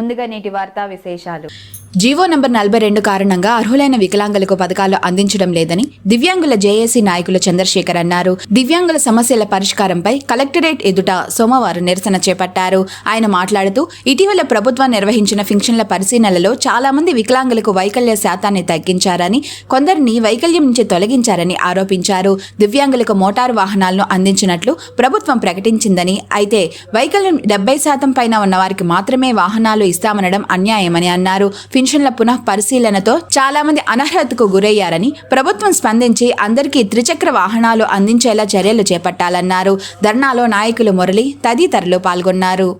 ముందుగా నేటి వార్తా విశేషాలు. జీవో నంబర్ నలభై రెండు కారణంగా అర్హులైన వికలాంగులకు పథకాలు అందించడం లేదని దివ్యాంగుల జేఏసీ నాయకులు చంద్రశేఖర్ అన్నారు. దివ్యాంగుల సమస్యల పరిష్కారంపై కలెక్టరేట్ ఎదుట సోమవారం నిరసన చేపట్టారు. ఆయన మాట్లాడుతూ ఇటీవల ప్రభుత్వం నిర్వహించిన ఫింక్షన్ల పరిశీలనలలో చాలా మంది వికలాంగులకు వైకల్య శాతాన్ని తగ్గించారని కొందరిని వైకల్యం నుంచి తొలగించారని ఆరోపించారు. దివ్యాంగులకు మోటారు వాహనాలను అందించినట్లు ప్రభుత్వం ప్రకటించిందని అయితే వైకల్యం డెబ్బై శాతం పైన ఉన్న వారికి మాత్రమే వాహనాలు ఇస్తామనడం అన్యాయమని అన్నారు. పింఛన్ల పునః పరిశీలనతో చాలా మంది అనర్హతకు గురయ్యారని ప్రభుత్వం స్పందించి అందరికీ త్రిచక్ర వాహనాలు అందించేలా చర్యలు చేపట్టాలన్నారు. ధర్నాలో నాయకులు మురళి తదితరులు పాల్గొన్నారు.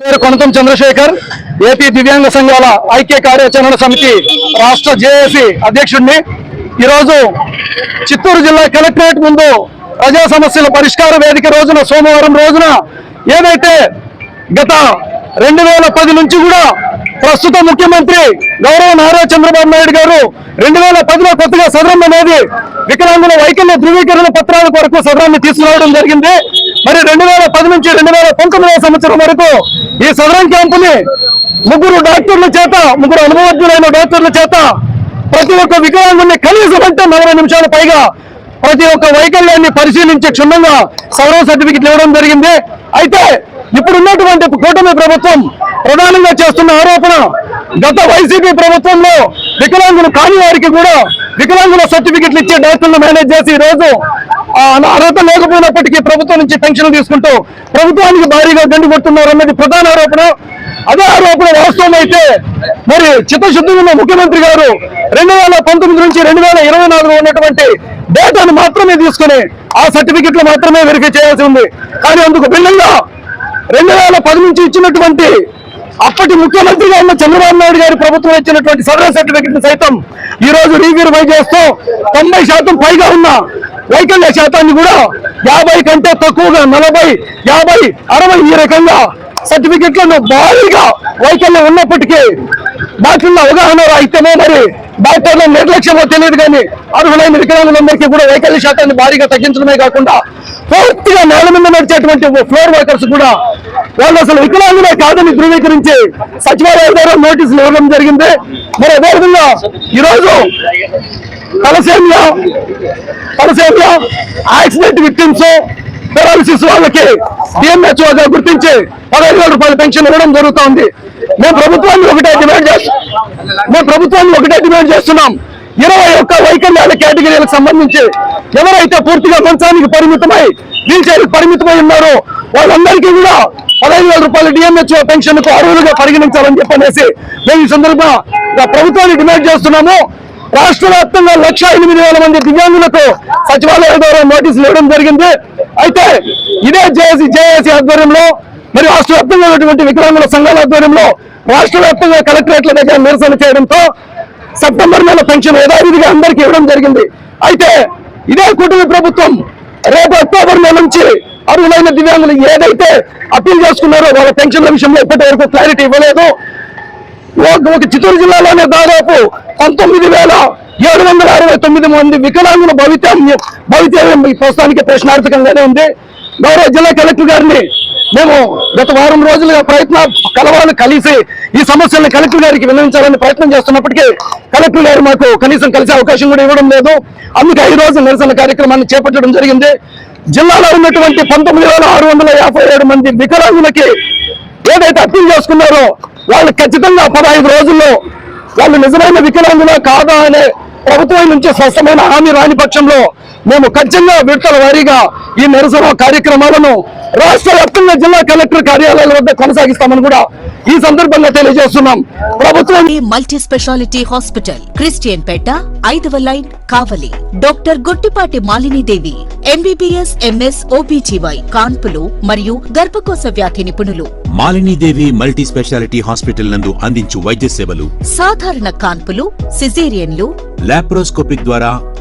పేరు కొనతం చంద్రశేఖర్. ఏపీ దివ్యాంగ సంఘాల ఐక్య కార్యాచరణ సమితి రాష్ట్ర జేఏసీ అధ్యక్షుడిని. ఈరోజు చిత్తూరు జిల్లా కలెక్టరేట్ ముందు ప్రజా సమస్యల పరిష్కార వేదిక రోజున సోమవారం రోజున ఏదైతే గత రెండు వేల పది నుంచి కూడా ప్రస్తుత ముఖ్యమంత్రి గౌరవ నారా చంద్రబాబు నాయుడు గారు రెండు వేల పదిలో కొత్తగా సదరం అనేది వికలాంగుల వైకల్య ధృవీకరణ పత్రాల కొరకు సదరాన్ని తీసుకురావడం జరిగింది. మరి రెండు వేల పది నుంచి రెండు వేల పంతొమ్మిదవ సంవత్సరం వరకు ఈ సదరం క్యాంపుని ముగ్గురు డాక్టర్ల చేత ముగ్గురు అనుభవజ్ఞులైన డాక్టర్ల చేత ప్రతి ఒక్క వికలాంగుని కనీసం అంటే నలభై నిమిషాల పైగా ప్రతి ఒక్క వైకల్యాన్ని పరిశీలించి క్షుణ్ణంగా సౌరవ సర్టిఫికెట్లు ఇవ్వడం జరిగింది. అయితే ఇప్పుడున్నటువంటి కూటమి ప్రభుత్వం ప్రధానంగా చేస్తున్న ఆరోపణ గత వైసీపీ ప్రభుత్వంలో వికలాంగులు కాని వారికి కూడా వికలాంగుల సర్టిఫికెట్లు ఇచ్చే డాక్టర్లు మేనేజ్ చేసి ఈ రోజు అర్హత లేకపోయినప్పటికీ ప్రభుత్వం నుంచి పెన్షన్ తీసుకుంటూ ప్రభుత్వానికి భారీగా గండి కొడుతున్నారు అన్నది ప్రధాన ఆరోపణ. అదే ఆరోపణ వాస్తవం అయితే మరి చిత్తశుద్ధి ఉన్న ముఖ్యమంత్రి గారు రెండు వేల పంతొమ్మిది నుంచి రెండు వేల ఇరవై నాలుగు ఉన్నటువంటి డేటాను మాత్రమే తీసుకుని ఆ సర్టిఫికెట్లు మాత్రమే వెరిఫై చేయాల్సి ఉంది. కానీ అందుకు భిన్నంగా రెండు వేల పది నుంచి ఇచ్చినటువంటి అప్పటి ముఖ్యమంత్రిగా ఉన్న చంద్రబాబు నాయుడు గారి ప్రభుత్వం ఇచ్చినటువంటి సర్వే సర్టిఫికెట్ సైతం ఈ రోజు రీవెరిఫై చేస్తూ తొంభై శాతం పైగా ఉన్న వైకల్య శాతాన్ని కూడా యాభై కంటే తక్కువగా నలభై యాభై అరవై ఈ రకంగా సర్టిఫికెట్లను భారీగా వైకల్యం ఉన్నప్పటికీ డాక్టర్ల అవగాహన అయితేనే మరి డాక్టర్ల నిర్లక్ష్యమో తెలియదు కానీ అర్హులైన వికలాంగులందరికీ కూడా వైకల్య శాతాన్ని భారీగా తగ్గించడమే కాకుండా పూర్తిగా నేల మీద నడిచేటువంటి ఫ్లోర్ వర్కర్స్ కూడా వాళ్ళు అసలు వికలాంగులే కాదని ధృవీకరించి సచివాలయ ద్వారా నోటీసులు ఇవ్వడం జరిగింది. మరి అదేవిధంగా ఈరోజు thalassemia thalassemia accident victims paralysis వాళ్ళకి డిఎంహెచ్ఓ గా గుర్తించి పదహైదు వేల రూపాయల పెన్షన్ ఇవ్వడం జరుగుతోంది. మేము ప్రభుత్వాన్ని ఒకటే డిమాండ్ చేస్తున్నాం మేము ప్రభుత్వాన్ని ఒకటే డిమాండ్ చేస్తున్నాం. ఇరవై ఒక్క వైకల్యాల కేటగిరీలకు సంబంధించి ఎవరైతే పూర్తిగా మంచానికి పరిమితమై వీల్ చైర్ పరిమితమై ఉన్నారో వాళ్ళందరికీ కూడా పదహైదు వేల రూపాయల డిఎంహెచ్ఓ పెన్షన్కు అర్హులుగా పరిగణించాలని చెప్పనేసి మేము ఈ సందర్భంగా ప్రభుత్వాన్ని డిమాండ్ చేస్తున్నాము. రాష్ట్ర వ్యాప్తంగా లక్ష ఎనిమిది వేల మంది దివ్యాంగులకు సచివాలయ ద్వారా నోటీసులు ఇవ్వడం జరిగింది. అయితే ఇదే జేఏసీ జేఏసీ ఆధ్వర్యంలో మరి రాష్ట్ర వ్యాప్తంగా ఉన్నటువంటి వికలాంగుల సంఘాల ఆధ్వర్యంలో రాష్ట్ర వ్యాప్తంగా కలెక్టరేట్ల దగ్గర నిరసన చేయడంతో సెప్టెంబర్ నెల పెన్షన్ యథావిధిగా అందరికీ ఇవ్వడం జరిగింది. అయితే ఇదే కూటమి ప్రభుత్వం రేపు అక్టోబర్ నెల నుంచి అర్హులైన దివ్యాంగులు ఏదైతే అప్పీల్ చేసుకున్నారో వాళ్ళ పెన్షన్ల విషయంలో ఇప్పటి వరకు క్లారిటీ ఇవ్వలేదు. ఒక ఒక చిత్తూరు జిల్లాలోనే దాదాపు పంతొమ్మిది వేల ఏడు వందల అరవై తొమ్మిది మంది వికలాంగుల భవిత్యం భవిత్యం ఈ ప్రస్తుతానికి ప్రశ్నార్థకంగానే ఉంది. గౌరవ జిల్లా కలెక్టర్ గారిని మేము గత వారం రోజులుగా ప్రయత్న కలవాలను కలిసి ఈ సమస్యలను కలెక్టర్ గారికి విన్నవించాలని ప్రయత్నం చేస్తున్నప్పటికీ కలెక్టర్ గారు మాకు కనీసం కలిసే అవకాశం కూడా ఇవ్వడం లేదు. అందుకే ఈ రోజు నిరసన కార్యక్రమాన్ని చేపట్టడం జరిగింది. జిల్లాలో ఉన్నటువంటి పంతొమ్మిది వేల ఆరు వందల యాభై ఏడు మంది వికలాంగులకి ఏదైతే అర్థం చేసుకున్నారో వాళ్ళు ఖచ్చితంగా పదహైదు రోజుల్లో వాళ్ళు నిజమైన వికలాంగులా కాదా అనే ప్రభుత్వం నుంచి స్పష్టమైన హామీ రాని పక్షంలో మేము ఖచ్చితంగా విడతల వారీగా ఈ నిరసన కార్యక్రమాలను రాష్ట్ర వ్యాప్తంగా జిల్లా కలెక్టర్ కార్యాలయాల వద్ద కొనసాగిస్తామని కూడా ఈ సందర్భంగా తెలియజేస్తున్నాం. ప్రభుత్వం multi speciality hospital Christian Peta ఐదవ line Kavali. Doctor Guttipati Malinidevi MBBS MS OBGY కాన్పులు మరియు గర్భకోశ వ్యాధి నిపుణులు. మాలినీదేవి మల్టీ స్పెషాలిటీ హాస్పిటల్ నందు అందించు వైద్య సేవలు సాధారణ కాన్పులు సిజేరియన్లు లాప్రోస్కోపిక్ ద్వారా